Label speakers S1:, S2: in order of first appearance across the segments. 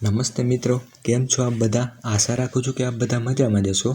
S1: નમસ્તે મિત્રો, કેમ છો આપ બધા? આશા રાખું છું કે આપ બધા મજામાં જશો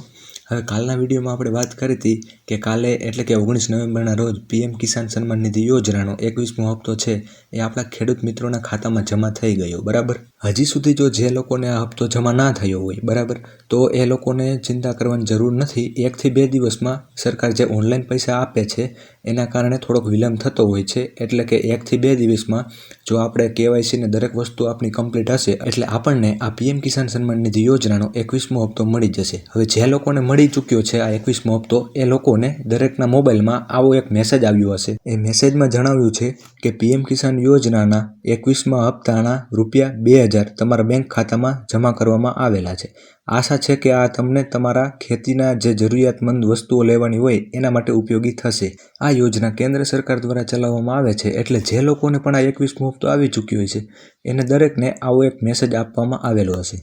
S1: હવે કાલના વિડીયોમાં આપણે વાત કરી હતી કે કાલે એટલે કે ઓગણીસ નવેમ્બરના રોજ પીએમ કિસાન સન્માન નિધિ યોજનાનો એકવીસમો હપ્તો છે, એ આપણા ખેડૂત મિત્રોના ખાતામાં જમા થઈ ગયો, બરાબર? હજી સુધી જો જે લોકોને આ હપ્તો જમા ના થયો હોય, બરાબર? તો એ લોકોને ચિંતા કરવાની જરૂર નથી. એકથી બે દિવસમાં સરકાર જે ઓનલાઈન પૈસા આપે છે, એના કારણે થોડોક વિલંબ થતો હોય છે. એટલે કે એકથી બે દિવસમાં જો આપણે કેવાયસીને દરેક વસ્તુ આપણી કમ્પ્લીટ હશે, એટલે આપણને આ પીએમ કિસાન સન્માન નિધિ યોજનાનો એકવીસમો હપ્તો મળી જશે. હવે જે લોકોને મળી ચૂક્યો છે આ એકવીસમો હપ્તો, એ લોકોને દરેકના મોબાઈલમાં આવો એક મેસેજ આવ્યો હશે. એ મેસેજમાં જણાવ્યું છે કે પીએમ કિસાન યોજનાના એકવીસમા હપ્તાના રૂપિયા બે હજાર તમારા બેંક ખાતામાં જમા કરવામાં આવેલા છે. આશા છે કે આ તમને તમારા ખેતીના જે જરૂરિયાતમંદ વસ્તુઓ લેવાની હોય, એના માટે ઉપયોગી થશે. આ યોજના કેન્દ્ર સરકાર દ્વારા ચલાવવામાં આવે છે, એટલે જે લોકોને પણ આ એકવીસમો હપ્તો આવી ચૂક્યો છે, એને દરેકને આવો એક મેસેજ આપવામાં આવેલો હશે.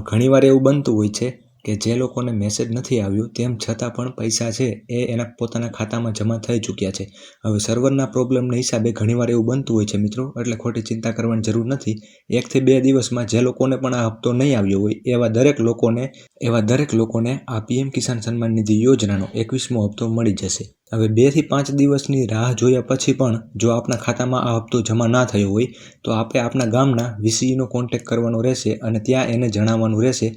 S1: ઘણીવાર એવું બનતું હોય છે કે જે લોકોને મેસેજ નથી આવ્યો, તેમ છતાં પણ પૈસા છે એ એના પોતાના ખાતામાં જમા થઈ ચૂક્યા છે. હવે સર્વરના પ્રોબ્લેમના હિસાબે ઘણીવાર એવું બનતું હોય છે મિત્રો, એટલે ખોટી ચિંતા કરવાની જરૂર નથી. એકથી બે દિવસમાં જે લોકોને પણ આ હપ્તો નહીં આવ્યો હોય, એવા દરેક લોકોને, એવા દરેક લોકોને આ પીએમ કિસાન સન્માન નિધિ યોજનાનો એકવીસમો હપ્તો મળી જશે. હવે બેથી પાંચ દિવસની રાહ જોયા પછી પણ જો આપણા ખાતામાં આ હપ્તો જમા ના થયો હોય, તો આપણે આપણા ગામના વીસીઈનો કોન્ટેક કરવાનો રહેશે અને ત્યાં એને જણાવવાનું રહેશે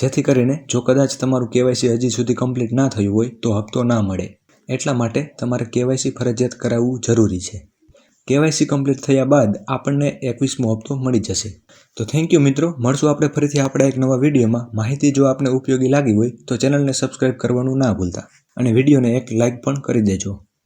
S1: જેથી કરીને જો કદાચ તમારું કેવાયસી હજી સુધી કમ્પ્લીટ ના થયું હોય તો હપ્તો ના મળે. એટલા માટે તમારે કેવાયસી ફરજિયાત કરાવવું જરૂરી છે. કેવાયસી કમ્પ્લીટ થયા બાદ આપણને એકવીસમો હપ્તો મળી જશે. તો થેન્ક યુ મિત્રો, મળશું આપણે ફરીથી આપણા એક નવા વિડીયોમાં. માહિતી જો આપને ઉપયોગી લાગી હોય તો ચેનલને સબસ્ક્રાઈબ કરવાનું ના ભૂલતા. અને વિડીયોને એક લાઇક પણ કરી દેજો.